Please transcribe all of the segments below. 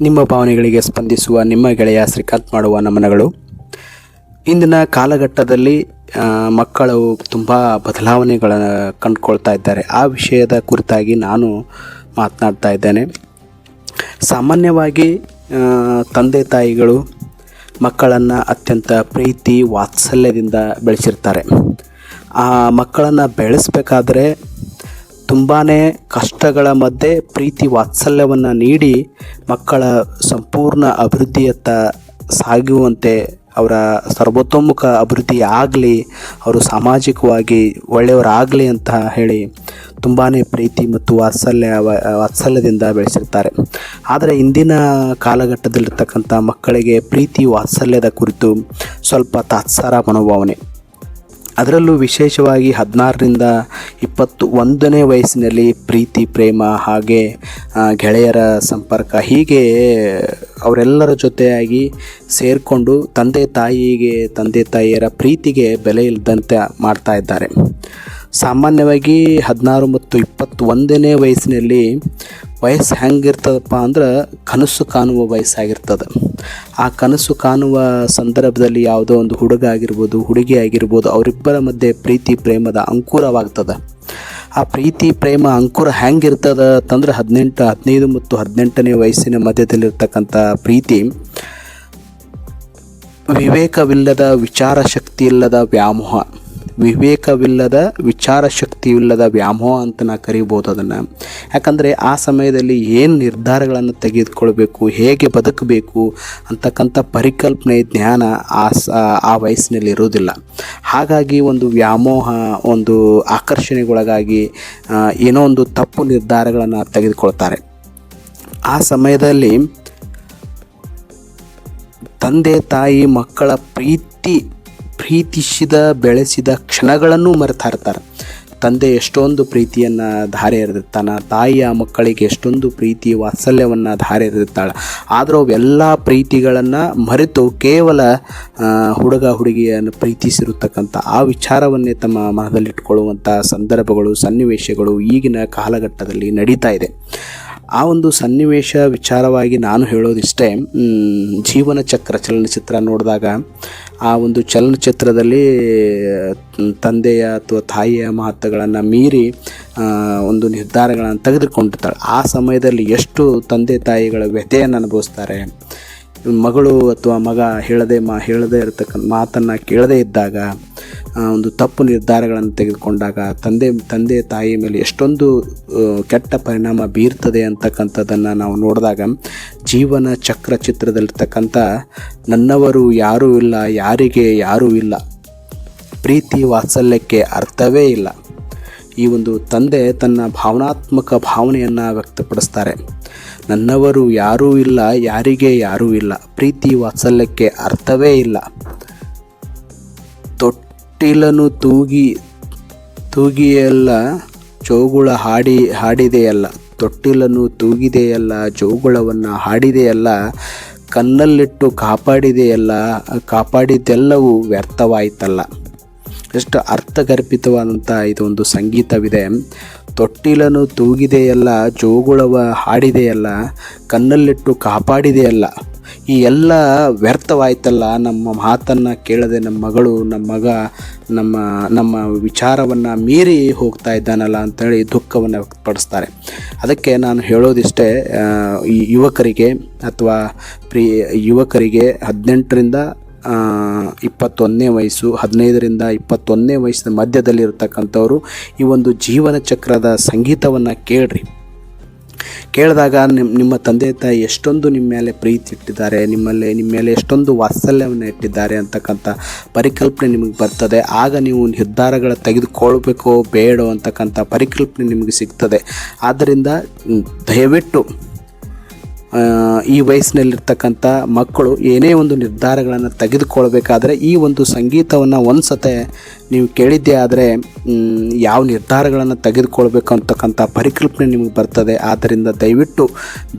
ನಿಮ್ಮ ಭಾವನೆಗಳಿಗೆ ಸ್ಪಂದಿಸುವ, ನಿಮ್ಮ ಗೆಳೆಯ ಶ್ರೀಕಾಂತ್ ಮಾಡುವ ನಮನಗಳು. ಇಂದಿನ ಕಾಲಘಟ್ಟದಲ್ಲಿ ಮಕ್ಕಳು ತುಂಬ ಬದಲಾವಣೆಗಳ ಕಂಡುಕೊಳ್ತಾ ಇದ್ದಾರೆ. ಆ ವಿಷಯದ ಕುರಿತಾಗಿ ನಾನು ಮಾತನಾಡ್ತಾ ಇದ್ದೇನೆ. ಸಾಮಾನ್ಯವಾಗಿ ತಂದೆ ತಾಯಿಗಳು ಮಕ್ಕಳನ್ನು ಅತ್ಯಂತ ಪ್ರೀತಿ, ವಾತ್ಸಲ್ಯದಿಂದ ಬೆಳೆಸಿರ್ತಾರೆ. ಆ ಮಕ್ಕಳನ್ನು ಬೆಳೆಸಬೇಕಾದ್ರೆ ತುಂಬಾ ಕಷ್ಟಗಳ ಮಧ್ಯೆ ಪ್ರೀತಿ ವಾತ್ಸಲ್ಯವನ್ನು ನೀಡಿ ಮಕ್ಕಳ ಸಂಪೂರ್ಣ ಅಭಿವೃದ್ಧಿಯತ್ತ ಸಾಗುವಂತೆ ಅವರ ಸರ್ವತೋಮುಖ ಅಭಿವೃದ್ಧಿ ಆಗಲಿ, ಅವರು ಸಾಮಾಜಿಕವಾಗಿ ಒಳ್ಳೆಯವರಾಗಲಿ ಅಂತ ಹೇಳಿ ತುಂಬಾ ಪ್ರೀತಿ ಮತ್ತು ವಾತ್ಸಲ್ಯ ವಾತ್ಸಲ್ಯದಿಂದ ಬೆಳೆಸಿರ್ತಾರೆ. ಆದರೆ ಇಂದಿನ ಕಾಲಘಟ್ಟದಲ್ಲಿರ್ತಕ್ಕಂಥ ಮಕ್ಕಳಿಗೆ ಪ್ರೀತಿ ವಾತ್ಸಲ್ಯದ ಕುರಿತು ಸ್ವಲ್ಪ ತಾತ್ಸಾರ ಮನೋಭಾವನೆ. ಅದರಲ್ಲೂ ವಿಶೇಷವಾಗಿ ಹದಿನಾರರಿಂದ ಇಪ್ಪತ್ತು ಒಂದನೇ ವಯಸ್ಸಿನಲ್ಲಿ ಪ್ರೀತಿ, ಪ್ರೇಮ ಹಾಗೆ ಗೆಳೆಯರ ಸಂಪರ್ಕ ಹೀಗೆ ಅವರೆಲ್ಲರ ಜೊತೆಯಾಗಿ ಸೇರಿಕೊಂಡು ತಂದೆ ತಾಯಿಗೆ, ತಂದೆ ತಾಯಿಯರ ಪ್ರೀತಿಗೆ ಬೆಲೆ ಇಲ್ಲದಂತೆ ಮಾಡ್ತಾ ಇದ್ದಾರೆ. ಸಾಮಾನ್ಯವಾಗಿ ಹದಿನಾರು ಮತ್ತು ಇಪ್ಪತ್ತೊಂದನೇ ವಯಸ್ಸಿನಲ್ಲಿ ವಯಸ್ಸು ಹೆಂಗಿರ್ತದಪ್ಪ ಅಂದ್ರೆ ಕನಸು ಕಾಣುವ ವಯಸ್ಸಾಗಿರ್ತದೆ. ಆ ಕನಸು ಕಾಣುವ ಸಂದರ್ಭದಲ್ಲಿ ಯಾವುದೋ ಒಂದು ಹುಡುಗ ಆಗಿರ್ಬೋದು, ಹುಡುಗಿ ಆಗಿರ್ಬೋದು, ಅವರಿಬ್ಬರ ಮಧ್ಯೆ ಪ್ರೀತಿ, ಪ್ರೇಮದ ಅಂಕುರವಾಗ್ತದೆ. ಆ ಪ್ರೀತಿ, ಪ್ರೇಮ, ಅಂಕುರ ಹೆಂಗಿರ್ತದ ಅಂತಂದ್ರೆ ಹದಿನೆಂಟು, ಹದಿನೈದು ಮತ್ತು ಹದಿನೆಂಟನೇ ವಯಸ್ಸಿನ ಮಧ್ಯದಲ್ಲಿರ್ತಕ್ಕಂಥ ಪ್ರೀತಿ ವಿವೇಕವಿಲ್ಲದ ವಿಚಾರ ಶಕ್ತಿ ಇಲ್ಲದ ವ್ಯಾಮೋಹ. ವಿವೇಕವಿಲ್ಲದ ವಿಚಾರ ಶಕ್ತಿ ಇಲ್ಲದ ವ್ಯಾಮೋಹ ಅಂತ ನಾ ಕರಿಬೋದು ಅದನ್ನು. ಯಾಕಂದರೆ ಆ ಸಮಯದಲ್ಲಿ ಏನು ನಿರ್ಧಾರಗಳನ್ನು ತೆಗೆದುಕೊಳ್ಬೇಕು, ಹೇಗೆ ಬದುಕಬೇಕು ಅಂತಕ್ಕಂಥ ಪರಿಕಲ್ಪನೆ, ಜ್ಞಾನ ಆ ಸ, ಆ ವಯಸ್ಸಿನಲ್ಲಿ ಇರೋದಿಲ್ಲ ಹಾಗಾಗಿ ಒಂದು ವ್ಯಾಮೋಹ, ಒಂದು ಆಕರ್ಷಣೆಗೊಳಗಾಗಿ ಏನೋ ಒಂದು ತಪ್ಪು ನಿರ್ಧಾರಗಳನ್ನು ತೆಗೆದುಕೊಳ್ತಾರೆ. ಆ ಸಮಯದಲ್ಲಿ ತಂದೆ, ತಾಯಿ, ಮಕ್ಕಳ ಪ್ರೀತಿ ಪ್ರೀತಿಸಿದ, ಬೆಳೆಸಿದ ಕ್ಷಣಗಳನ್ನು ಮರೆತಾ ಇರ್ತಾರೆ ತಂದೆ ಎಷ್ಟೊಂದು ಪ್ರೀತಿಯನ್ನು ಧಾರೆ ಎರೆದಿರ್ತಾನೆ ತಾಯಿಯ ಮಕ್ಕಳಿಗೆ ಎಷ್ಟೊಂದು ಪ್ರೀತಿ ವಾತ್ಸಲ್ಯವನ್ನು ಧಾರೆ ಎರೆದಿರ್ತಾಳೆ ಆದರೂ ಅವೆಲ್ಲ ಪ್ರೀತಿಗಳನ್ನು ಮರೆತು ಕೇವಲ ಹುಡುಗ ಹುಡುಗಿಯನ್ನು ಪ್ರೀತಿಸಿರತಕ್ಕಂಥ ಆ ವಿಚಾರವನ್ನೇ ತಮ್ಮ ಮನದಲ್ಲಿಟ್ಟುಕೊಳ್ಳುವಂಥ ಸಂದರ್ಭಗಳು, ಸನ್ನಿವೇಶಗಳು ಈಗಿನ ಕಾಲಘಟ್ಟದಲ್ಲಿ ನಡೀತಾ ಇದೆ. ಆ ಒಂದು ಸನ್ನಿವೇಶ ವಿಚಾರವಾಗಿ ನಾನು ಹೇಳೋದಿಷ್ಟೇ ಜೀವನ ಚಕ್ರ ಚಲನಚಿತ್ರ ನೋಡಿದಾಗ ಆ ಒಂದು ಚಲನಚಿತ್ರದಲ್ಲಿ ತಂದೆಯ ಅಥವಾ ತಾಯಿಯ ಮಹತ್ವಗಳನ್ನು ಮೀರಿ ಒಂದು ನಿರ್ಧಾರಗಳನ್ನು ತೆಗೆದುಕೊಂಡಿರ್ತಾಳೆ. ಆ ಸಮಯದಲ್ಲಿ ಎಷ್ಟು ತಂದೆ ತಾಯಿಗಳ ವ್ಯಥೆಯನ್ನು ಅನುಭವಿಸ್ತಾರೆ ಮಗಳು ಅಥವಾ ಮಗ ಹೇಳದೆ ಮಾ, ಹೇಳದೇ ಇರತಕ್ಕಂಥ ಮಾತನ್ನು ಕೇಳದೇ ಇದ್ದಾಗ ಒಂದು ತಪ್ಪು ನಿರ್ಧಾರಗಳನ್ನು ತೆಗೆದುಕೊಂಡಾಗ ತಂದೆ ತಂದೆ ತಾಯಿ ಮೇಲೆ ಎಷ್ಟೊಂದು ಕೆಟ್ಟ ಪರಿಣಾಮ ಬೀರ್ತದೆ ಅಂತಕ್ಕಂಥದ್ದನ್ನು ನಾವು ನೋಡಿದಾಗ, ಜೀವನ ಚಕ್ರ ಚಿತ್ರದಲ್ಲಿರ್ತಕ್ಕಂಥ ನನ್ನವರು ಯಾರೂ ಇಲ್ಲ, ಯಾರಿಗೆ ಯಾರೂ ಇಲ್ಲ, ಪ್ರೀತಿ ವಾತ್ಸಲ್ಯಕ್ಕೆ ಅರ್ಥವೇ ಇಲ್ಲ. ಈ ಒಂದು ತಂದೆ ತನ್ನ ಭಾವನಾತ್ಮಕ ಭಾವನೆಯನ್ನು ವ್ಯಕ್ತಪಡಿಸ್ತಾರೆ. ನನ್ನವರು ಯಾರೂ ಇಲ್ಲ, ಯಾರಿಗೆ ಯಾರೂ ಇಲ್ಲ. ಪ್ರೀತಿ ವಾತ್ಸಲ್ಯಕ್ಕೆ ಅರ್ಥವೇ ಇಲ್ಲ. ತೊಟ್ಟಿಲನು ತೂಗಿ, ತೂಗಿಯೆಲ್ಲ ಜೋಗುಳ ಹಾಡಿ, ಹಾಡಿದೆಯಲ್ಲ. ತೊಟ್ಟಿಲನು ತೂಗಿದೆಯಲ್ಲ ಜೋಗುಳವನ್ನು ಹಾಡಿದೆಯಲ್ಲ. ಕಲ್ಲಲ್ಲಿಟ್ಟು ಕಾಪಾಡಿದೆಯಲ್ಲ, ಕಾಪಾಡಿದ್ದೆಲ್ಲವೂ ವ್ಯರ್ಥವಾಯಿತಲ್ಲ. ಎಷ್ಟು ಅರ್ಥಗರ್ಭಿತವಾದಂಥ ಇದೊಂದು ಸಂಗೀತವಿದೆ. ತೊಟ್ಟಿಲನು ತೂಗಿದೆಯಲ್ಲ, ಜೋಗುಳವ ಹಾಡಿದೆಯಲ್ಲ ಕಣ್ಣಲ್ಲಿಟ್ಟು ಕಾಪಾಡಿದೆಯಲ್ಲ. ಈ ಎಲ್ಲ ವ್ಯರ್ಥವಾಯ್ತಲ್ಲ ನಮ್ಮ ಮಾತನ್ನು ಕೇಳದೆ ನಮ್ಮ ಮಗಳು, ನಮ್ಮ ಮಗ, ನಮ್ಮ ನಮ್ಮ ವಿಚಾರವನ್ನು ಮೀರಿ ಹೋಗ್ತಾ ಇದ್ದಾನಲ್ಲ ಅಂತೇಳಿ ದುಃಖವನ್ನು ವ್ಯಕ್ತಪಡಿಸ್ತಾರೆ. ಅದಕ್ಕೆ ನಾನು ಹೇಳೋದಿಷ್ಟೇ ಈ ಯುವಕರಿಗೆ ಅಥವಾ ಪ್ರಿಯ ಯುವಕರಿಗೆ ಹದಿನೆಂಟರಿಂದ ಇಪ್ಪತ್ತೊಂದನೇ ವಯಸ್ಸು, ಹದಿನೈದರಿಂದ ಇಪ್ಪತ್ತೊಂದನೇ ವಯಸ್ಸಿನ ಮಧ್ಯದಲ್ಲಿರ್ತಕ್ಕಂಥವ್ರು ಈ ಒಂದು ಜೀವನ ಚಕ್ರದ ಸಂಗೀತವನ್ನು ಕೇಳ್ರಿ. ಕೇಳಿದಾಗ ನಿಮ್ಮ ನಿಮ್ಮ ತಂದೆ ತಾಯಿ ಎಷ್ಟೊಂದು ನಿಮ್ಮ ಮೇಲೆ ಪ್ರೀತಿ ಇಟ್ಟಿದ್ದಾರೆ, ನಿಮ್ಮಲ್ಲಿ ನಿಮ್ಮ ಮೇಲೆ ಎಷ್ಟೊಂದು ವಾತ್ಸಲ್ಯವನ್ನು ಇಟ್ಟಿದ್ದಾರೆ ಅಂತಕ್ಕಂಥ ಪರಿಕಲ್ಪನೆ ನಿಮಗೆ ಬರ್ತದೆ. ಆಗ ನೀವು ನಿರ್ಧಾರಗಳ ತೆಗೆದುಕೊಳ್ಬೇಕೋ, ಬೇಡೋ ಅಂತಕ್ಕಂಥ ಪರಿಕಲ್ಪನೆ ನಿಮಗೆ ಸಿಗ್ತದೆ. ಆದ್ದರಿಂದ ದಯವಿಟ್ಟು ಈ ವಯಸ್ಸಿನಲ್ಲಿರ್ತಕ್ಕಂಥ ಮಕ್ಕಳು ಏನೇ ಒಂದು ನಿರ್ಧಾರಗಳನ್ನು ತೆಗೆದುಕೊಳ್ಬೇಕಾದ್ರೆ ಈ ಒಂದು ಸಂಗೀತವನ್ನು ಒಂದು ಸತೆ ನೀವು ಕೇಳಿದ್ದೇ ಆದರೆ ಯಾವ ನಿರ್ಧಾರಗಳನ್ನು ತೆಗೆದುಕೊಳ್ಬೇಕು ಅಂತಕ್ಕಂಥ ಪರಿಕಲ್ಪನೆ ನಿಮಗೆ ಬರ್ತದೆ. ಆದ್ದರಿಂದ ದಯವಿಟ್ಟು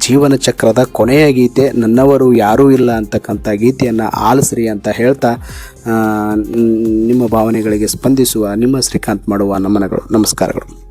ಜೀವನ ಚಕ್ರದ ಕೊನೆಯ ಗೀತೆ, ನನ್ನವರು ಯಾರೂ ಇಲ್ಲ ಅಂತಕ್ಕಂಥ ಗೀತೆಯನ್ನು ಆಲಿಸ್ರಿ ಅಂತ ಹೇಳ್ತಾ ನಿಮ್ಮ ಭಾವನೆಗಳಿಗೆ ಸ್ಪಂದಿಸುವ ನಿಮ್ಮ ಶ್ರೀಕಾಂತ್ ಮಾಡುವ ನಮನಗಳು. ನಮಸ್ಕಾರಗಳು.